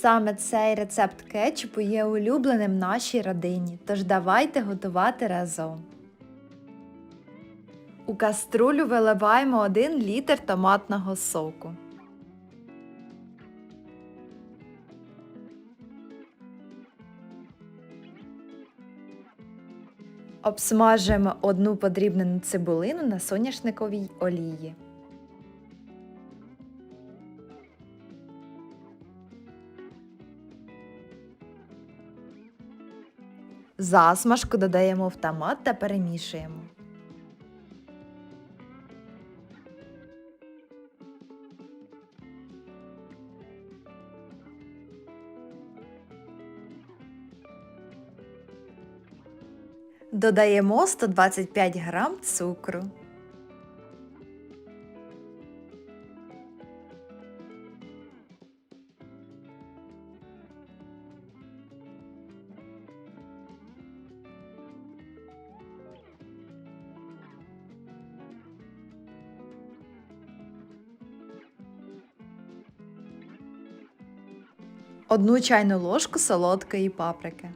Саме цей рецепт кетчупу є улюбленим нашій родині, тож давайте готувати разом. У каструлю виливаємо 1 літр томатного соку. Обсмажуємо одну подрібнену цибулину на соняшниковій олії. Засмажку додаємо в томат та перемішуємо. Додаємо 125 грам цукру. Одну чайну ложку солодкої паприки.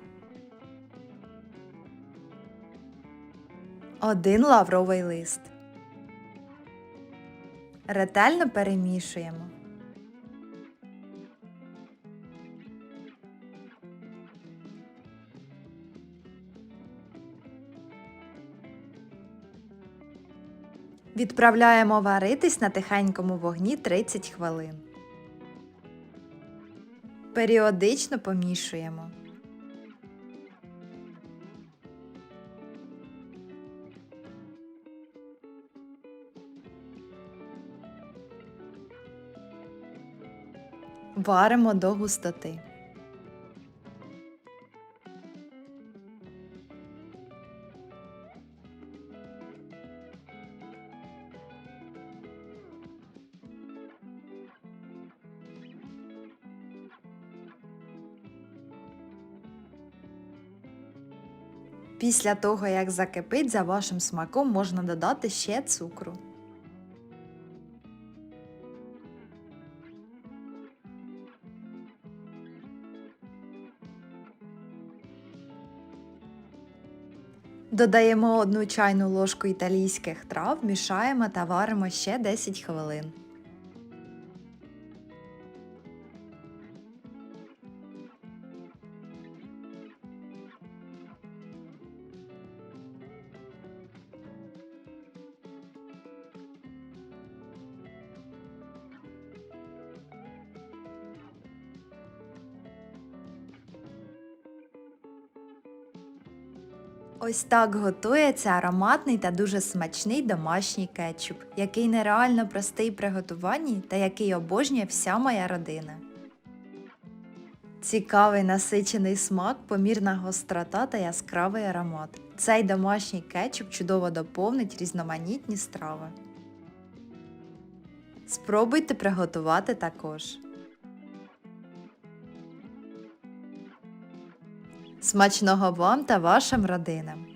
Один лавровий лист. Ретельно перемішуємо. Відправляємо варитись на тихенькому вогні 30 хвилин. Періодично помішуємо. Варимо до густоти. Після того, як закипить, за вашим смаком можна додати ще цукру. Додаємо одну чайну ложку італійських трав, мішаємо та варимо ще 10 хвилин. Ось так готується ароматний та дуже смачний домашній кетчуп, який нереально простий в приготуванні та який обожнює вся моя родина. Цікавий насичений смак, помірна гострота та яскравий аромат. Цей домашній кетчуп чудово доповнить різноманітні страви. Спробуйте приготувати також. Смачного вам та вашим родинам!